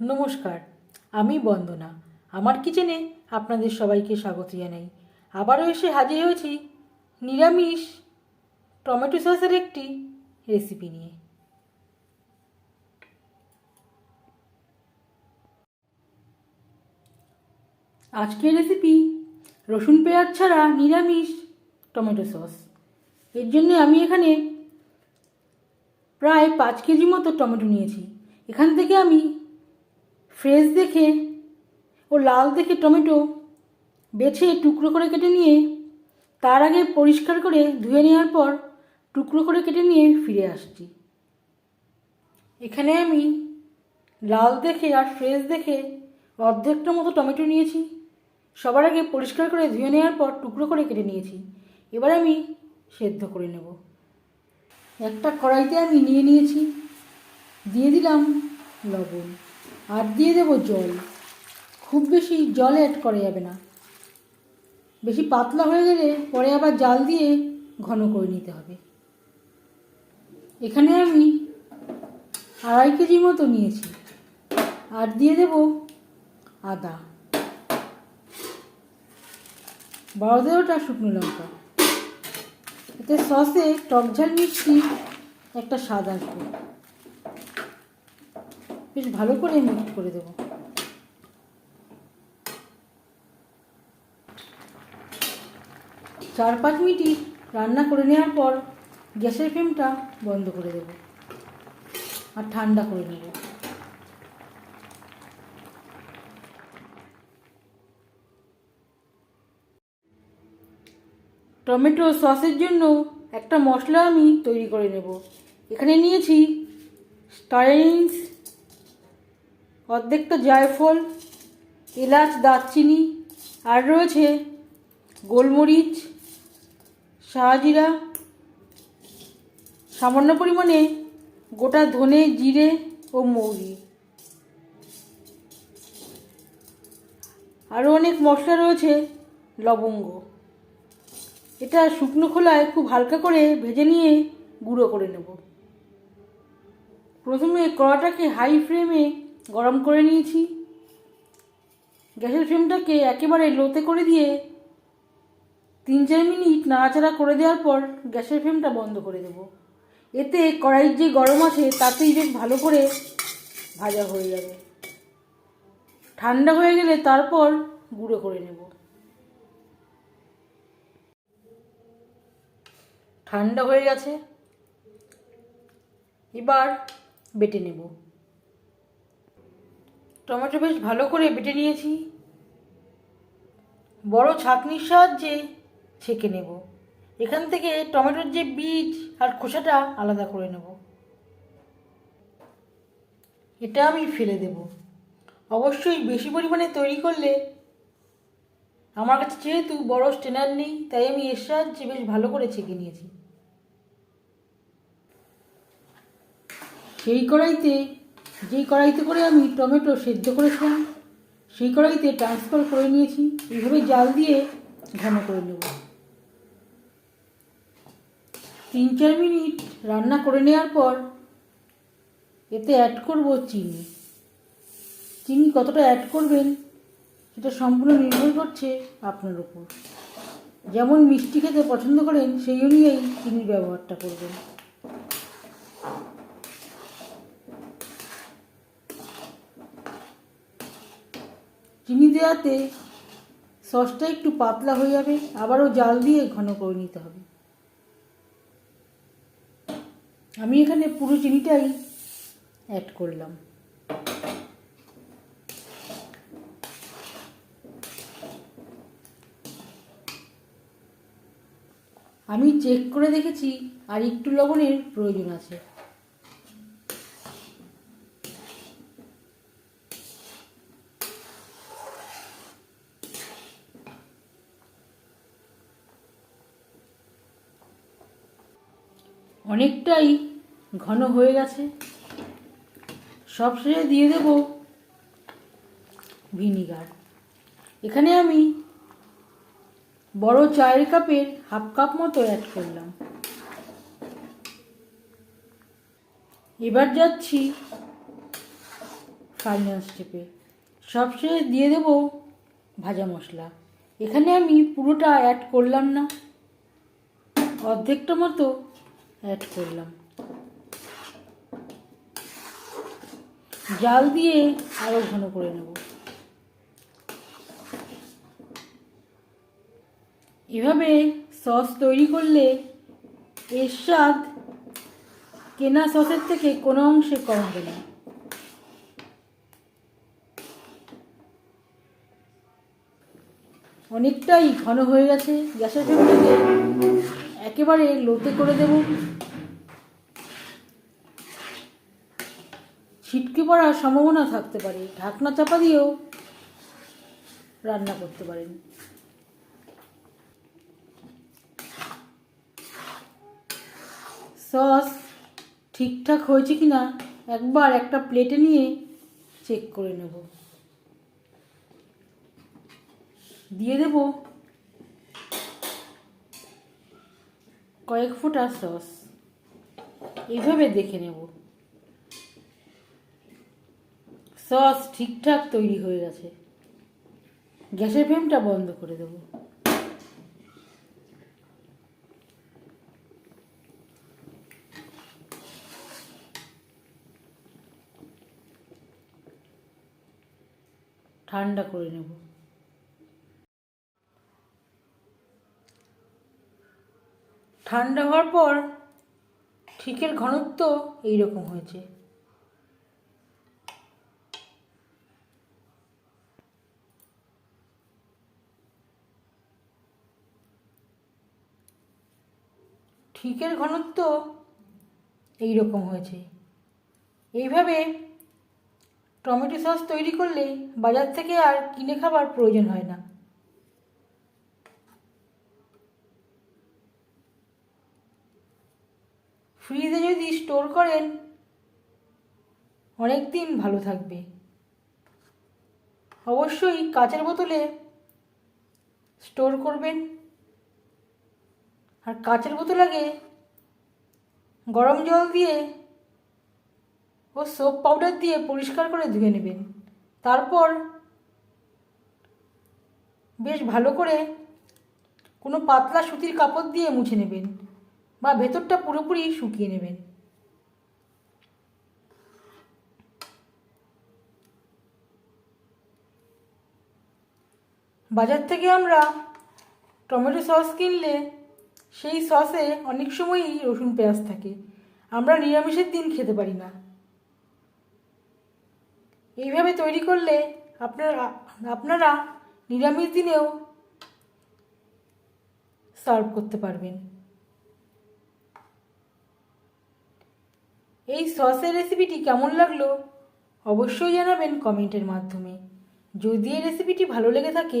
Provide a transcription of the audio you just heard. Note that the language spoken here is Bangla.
নমস্কার, আমি বন্দনা। আমার কিচেনে আপনাদের সবাইকে স্বাগত জানাই। আবারও এসে হাজির হয়েছি নিরামিষ টমেটো সসের একটি রেসিপি নিয়ে। আজকের রেসিপি রসুন পেঁয়াজ ছাড়া নিরামিষ টমেটো সস। এর জন্য আমি এখানে প্রায় পাঁচ কেজি মতো টমেটো নিয়েছি। এখান থেকে আমি ফ্রেশ দেখে ও লাল দেখে টমেটো বেছে টুকরো করে কেটে নিয়ে, তার আগে পরিষ্কার করে ধুয়ে নেওয়ার পর টুকরো করে কেটে নিয়ে ফিরে আসছি। এখানে আমি লাল দেখে আর ফ্রেশ দেখে অর্ধেকটা মতো টমেটো নিয়েছি। সবার আগে পরিষ্কার করে ধুয়ে নেওয়ার পর টুকরো করে কেটে নিয়েছি। এবার আমি সেদ্ধ করে নেব। একটা কড়াইতে আমি নিয়ে নিয়েছি। দিয়ে দিলাম লবণ। আর দিয়ে দেবো জল। খুব বেশি জল অ্যাড করা যাবে না। বেশি পাতলা হয়ে গেলে পরে আবার জাল দিয়ে ঘন করে নিতে হবে। এখানে আমি আড়াই কেজি মতো নিয়েছি। আর দিয়ে দেব আদা। বারো তেরোটা শুকনো লঙ্কা। এতে সসে টক ঝাল মিষ্টি একটা স্বাদ আসবে। বেশ ভালো করে মিক্স করে দেবো। চার পাঁচ মিনিট রান্না করে নেওয়ার পর গ্যাসের ফ্লেমটা বন্ধ করে দেবো আর ঠান্ডা করে নেব। টমেটো সসের জন্য একটা মশলা আমি তৈরি করে নেব। এখানে নিয়েছি স্টাইন্স অর্ধেকটা জায়ফল, এলাচ, দারচিনি, আর রয়েছে গোলমরিচ, শাহজিরা। সামান্য পরিমাণে গোটা ধনে, জিরে ও মৌরি। আরও অনেক মশলা রয়েছে লবঙ্গ। এটা শুকনো খোলায় খুব হালকা করে ভেজে নিয়ে গুঁড়ো করে নেব। প্রথমে কড়াটাকে হাই ফ্লেমে গরম করে নিয়েছি। গ্যাসের ফ্লেমটাকে একেবারে লোতে করে দিয়ে তিন চার মিনিট নাড়াচাড়া করে দেওয়ার পর গ্যাসের ফ্লেমটা বন্ধ করে দেব। এতে কড়াইয়ের যে গরম আছে, তাতেই বেশ ভালো করে ভাজা হয়ে যাবে। ঠান্ডা হয়ে গেলে তারপর গুঁড়ো করে নেব। ঠান্ডা হয়ে গেছে। এবার বেটে নেব। টমেটো বেশ ভালো করে বেটে নিয়েছি। বড় ছাঁকনির সাহায্যে ছেঁকে নেব। এখান থেকে টমেটোর যে বীজ আর খোসাটা আলাদা করে নেব। এটা আমি ফেলে দেব। অবশ্যই বেশি পরিমাণে তৈরি করলে আমার কাছে যেহেতু বড় স্টেনার নেই, তাই আমি এর সাহায্যে বেশ ভালো করে ছেঁকে নিয়েছি। সেই কড়াইতে যেই কড়াইতে করে আমি টমেটো সেদ্ধ করেছিলাম, সেই কড়াইতে ট্রান্সফার করে নিয়েছি। এইভাবে জাল দিয়ে ঘন করে নেব। তিন চার মিনিট রান্না করে নেওয়ার পর এতে অ্যাড করব চিনি। চিনি কতটা অ্যাড করবেন, সেটা সম্পূর্ণ নির্ভর করছে আপনার উপর। যেমন মিষ্টি খেতে পছন্দ করেন, সেই অনুযায়ী চিনির ব্যবহারটা করবেন। চিনি দেওয়াতে সসটা একটু পাতলা হয়ে যাবে, আবারও জাল দিয়ে ঘন করে নিতে হবে। আমি এখানে পুরো চিনিটাই অ্যাড করলাম। আমি চেক করে দেখেছি, আর একটু লবণের প্রয়োজন আছে। অনেকটাই ঘন হয়ে গেছে। সব শেষে দিয়ে দেব ভিনিগার। এখানে আমি বড় চায়ের কাপের হাফ কাপ মতো অ্যাড করলাম। এবার যাচ্ছি ফাইনাল স্টেপে সবশেষে দিয়ে দেবো ভাজা মশলা। এখানে আমি পুরোটা অ্যাড করলাম না। অর্ধেকটা মতো অ্যাড করলাম। জাল দিয়ে আরও ঘন করে নেব। এভাবে সস তৈরি করলে এর স্বাদ কেনা সসের থেকে কোনো অংশে কম হবে না। অনেকটাই ঘন হয়ে গেছে। গ্যাসের ফ্লেমটাকে একেবারে লোতে করে দেব। ছিটকে পড়ার সম্ভাবনা থাকতে পারে। ঢাকনা চাপা দিয়েও রান্না করতে পারেন। সস ঠিকঠাক হয়েছে কি না একবার একটা প্লেটে নিয়ে চেক করে নেব। দিয়ে দেব কয়েক ফোঁটা সস। এইভাবে দেখে নেব। সস ঠিকঠাক তৈরি হয়ে গেছে। গ্যাসের ফ্লেমটা বন্ধ করে দেবো। ঠান্ডা করে নেব। ঠান্ডা হওয়ার পর ঠিকের ঘনত্ব এইরকম হয়েছে। ঠিকের ঘনত্ব এইরকম হয়েছে। এইভাবে টমেটো সস তৈরি করলে বাজার থেকে আর কিনে খাবার প্রয়োজন হয় না ফ্রিজে যদি স্টোর করেন। অনেক দিন ভালো থাকবে। অবশ্যই কাচের বোতলে স্টোর করবেন। আর কাচের বোতল আগে গরম জল দিয়ে ও সোপ পাউডার দিয়ে পরিষ্কার করে ধুয়ে নেবেন। তারপর বেশ ভালো করে কোনো পাতলা সুতির কাপড় দিয়ে মুছে নেবেন বা ভেতরটা পুরোপুরি শুকিয়ে নেবেন। বাজার থেকে আমরা টমেটো সস কিনলে সেই সসে অনেক সময়ই রসুন পেঁয়াজ থাকে। আমরা নিরামিষের দিন খেতে পারি না। এইভাবে তৈরি করলে আপনারা আপনারা নিরামিষ দিনেও সার্ভ করতে পারবেন। এই সসের রেসিপিটি কেমন লাগল অবশ্যই জানাবেন কমেন্টের মাধ্যমে। যদি এই রেসিপিটি ভালো লেগে থাকে